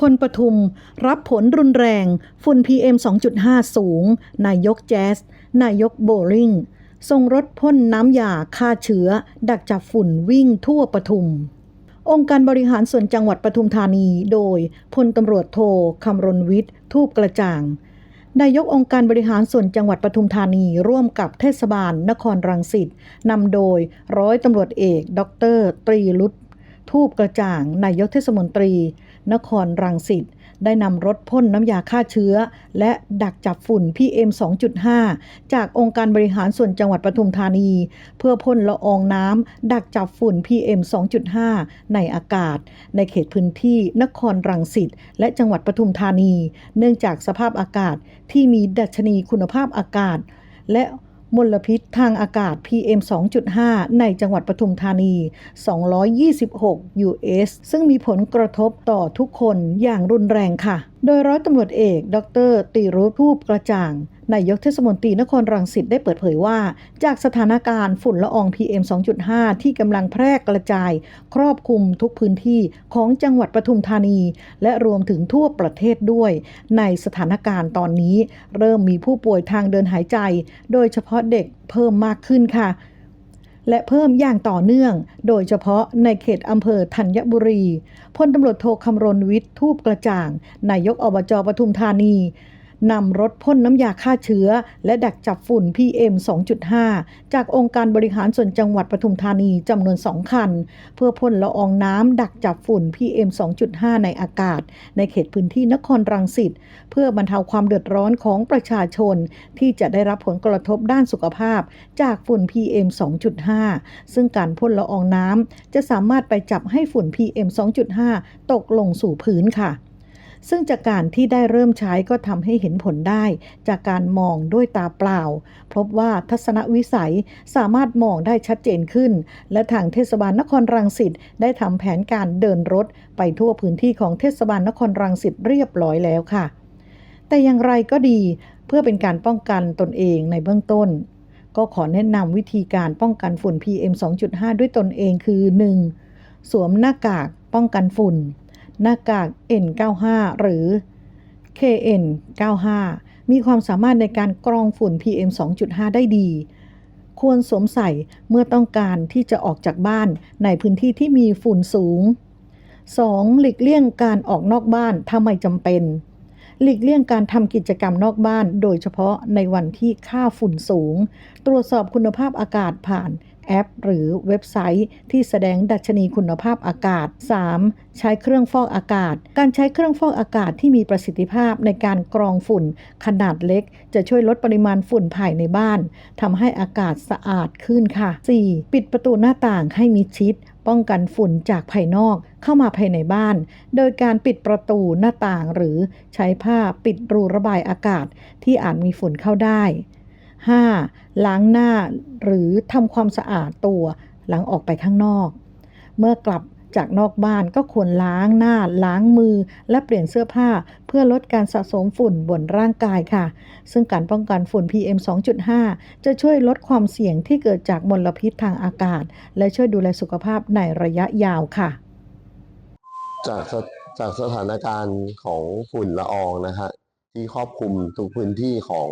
คนปทุม รับผลรุนแรง ฝุ่น PM 2.5 สูง นายกแจ๊ส นายกโบลิงส่งรถพ่นน้ำยาฆ่าเชื้อ ดักจับฝุ่นวิ่งทั่วปทุม องค์การบริหารส่วนจังหวัดปทุมธานีโดยพลตำรวจโทคำรณวิทย์ ทูปกระจ่างนายกองค์การบริหารส่วนจังหวัดปทุมธานีร่วมกับเทศบาลนครรังสิตนำโดยร้อยตำรวจเอก ดร ตรีลุตทูปกระจ่าง นายกเทศมนตรี นครรังสิตได้นำรถพ่นน้ำยาฆ่าเชื้อ และดักจับฝุ่น PM 2.5 จากองค์การบริหารส่วนจังหวัดปทุมธานี เพื่อพ่นละอองน้ำดักจับฝุ่น PM 2.5 ในอากาศ ในเขตพื้นที่นครรังสิตและจังหวัดปทุมธานี เนื่องจากสภาพอากาศที่มีดัชนีคุณภาพอากาศ และ มลพิษทางอากาศ PM 2.5 ในจังหวัดปทุมธานี 226 US ซึ่งมีผลกระทบต่อทุกคนอย่างรุนแรงค่ะ โดยร้อยตำรวจเอก ดร ตีรุธทูปกระจ่าง นายกเทศมนตรีนครรังสิตได้เปิดเผยว่า จากสถานการณ์ฝุ่นละออง PM 2.5 ที่กำลังแพร่กระจาย ครอบคลุมทุกพื้นที่ของจังหวัดปทุมธานี และรวมถึงทั่วประเทศด้วย ในสถานการณ์ตอนนี้ เริ่มมีผู้ป่วยทางเดินหายใจ โดยเฉพาะเด็กเพิ่มมากขึ้นค่ะและเพิ่มอย่างต่อเนื่อง โดยเฉพาะในเขตอำเภอธัญบุรี พลตำรวจโทคำรณวิทย์ทูปกระจ่าง นายกอบจปทุมธานี นำรถพ่นน้ำยาฆ่าเชื้อ และดักจับฝุ่น PM 2.5 จากองค์การบริหารส่วนจังหวัดปทุมธานีจำนวน 2 คัน เพื่อพ่นละอองน้ำดักจับฝุ่น PM 2.5 ในอากาศ ในเขตพื้นที่นครรังสิตเพื่อบรรเทาความเดือดร้อนของประชาชน ที่จะได้รับผลกระทบด้านสุขภาพ จากฝุ่น PM 2.5 ซึ่งการพ่นละอองน้ำจะสามารถไปจับให้ฝุ่น PM 2.5 ตกลงสู่พื้นค่ะ ซึ่งจากการที่ได้เริ่มใช้ก็ทำให้เห็นผลได้ จากการมองด้วยตาเปล่า พบว่าทัศนวิสัยสามารถมองได้ชัดเจนขึ้น และทางเทศบาลนครรังสิตได้ทำแผนการเดินรถ ไปทั่วพื้นที่ของเทศบาลนครรังสิตเรียบร้อยแล้วค่ะ แต่อย่างไรก็ดีเพื่อเป็นการป้องกันตนเองในเบื้องต้น ก็ขอแนะนำวิธีการป้องกันฝุ่น PM 2.5 ด้วยตนเองคือ 1. สวมหน้ากากป้องกันฝุ่น หน้ากาก N95 หรือ KN95 มีความสามารถในการกรองฝุ่น PM 2.5 ได้ดี ควรสวมใส่เมื่อต้องการที่จะออกจากบ้านในพื้นที่ที่มีฝุ่นสูง 2. หลีกเลี่ยงการออกนอกบ้านถ้าไม่จำเป็น หลีกเลี่ยงการทำกิจกรรมนอกบ้าน โดยเฉพาะในวันที่ค่าฝุ่นสูง ตรวจสอบคุณภาพอากาศผ่าน แอป หรือเว็บไซต์ ที่แสดงดัชนีคุณภาพอากาศ 3. ใช้เครื่องฟอกอากาศ การใช้เครื่องฟอกอากาศที่มีประสิทธิภาพในการกรองฝุ่น ขนาดเล็ก จะช่วยลดปริมาณฝุ่นภายในบ้านทำให้อากาศสะอาดขึ้นค่ะ 4. ปิดประตูหน้าต่างให้มิดชิดป้องกันฝุ่นจากภายนอกเข้ามาภายในบ้าน โดยการปิดประตูหน้าต่างหรือใช้ผ้าปิดรูระบายอากาศที่อาจมีฝุ่นเข้าได้ 5. ล้างหน้าหรือทำความสะอาดตัวหลังออกไปข้างนอก เมื่อกลับจากนอกบ้านก็ควรล้างหน้า ล้างมือ และเปลี่ยนเสื้อผ้า เพื่อลดการสะสมฝุ่นบนร่างกายค่ะ ซึ่งการป้องกันฝุ่น PM 2.5 จะช่วยลดความเสี่ยงที่เกิดจากมลพิษทางอากาศ และช่วยดูแลสุขภาพในระยะยาวค่ะ จากสจากสถานการณ์ของฝุ่นละอองนะฮะที่ครอบคลุมทุกพื้นที่ของ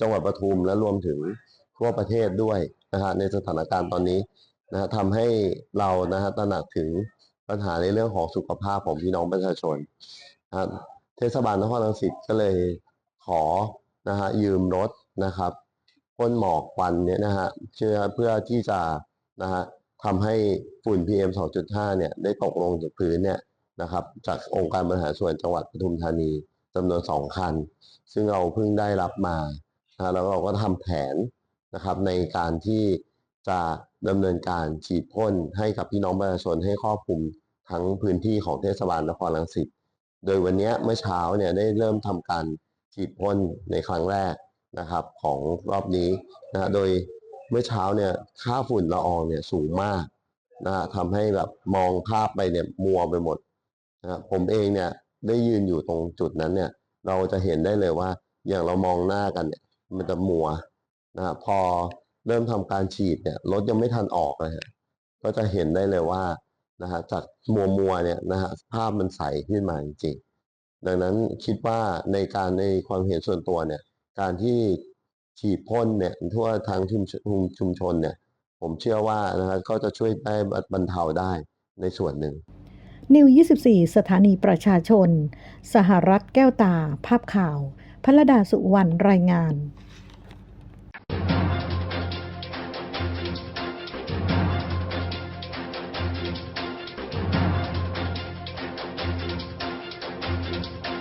จังหวัดปทุมและรวมถึงทั่วประเทศด้วยนะฮะในสถานการณ์ตอนนี้นะฮะทำให้เรานะฮะตระหนักถึงปัญหาในเรื่องของสุขภาพของพี่น้องประชาชนนะฮะเทศบาลนครรังสิตก็เลยขอนะฮะยืมรถนะครับพ่นหมอกควันเนี่ยนะฮะเพื่อเพื่อที่จะนะฮะทำให้ฝุ่น PM 2.5 เนี่ยได้ตกลงจากพื้นเนี่ยนะครับ จากองค์การบริหารส่วนจังหวัดปทุมธานีจำนวนสองคัน ซึ่งเราเพิ่งได้รับมา นะแล้วเราก็ทำแผนนะครับในการที่จะดำเนินการฉีดพ่นให้กับพี่น้องประชาชนให้ครอบคลุมทั้งพื้นที่ของเทศบาลนครรังสิต โดยวันนี้เมื่อเช้าเนี่ยได้เริ่มทำการฉีดพ่นในครั้งแรกนะครับของรอบนี้นะโดยเมื่อเช้าเนี่ยค่าฝุ่นละอองเนี่ยสูงมากนะทำให้แบบมองภาพไปเนี่ยมัวไปหมดนะผมเองเนี่ยได้ยืนอยู่ตรงจุดนั้นเนี่ยเราจะเห็นได้เลยว่าอย่างเรามองหน้ากันเนี่ย มันจะมัวนะครับพอเริ่มทำการฉีดเนี่ยรถยังไม่ทันออกนะฮะก็จะเห็นได้เลยว่านะฮะจากมัวมัวเนี่ยนะฮะภาพมันใสขึ้นมาจริงดังนั้นคิดว่าในการในความเห็นส่วนตัวเนี่ย การที่ฉีดพ่นเนี่ยทั่วทางชุมชนชุมชนเนี่ย ผมเชื่อว่านะครับก็จะช่วยได้บรรเทาได้ในส่วนหนึ่ง นิว 24 สถานีประชาชน สหรัฐแก้วตา ภาพข่าว พระดาสุวรรณรายงาน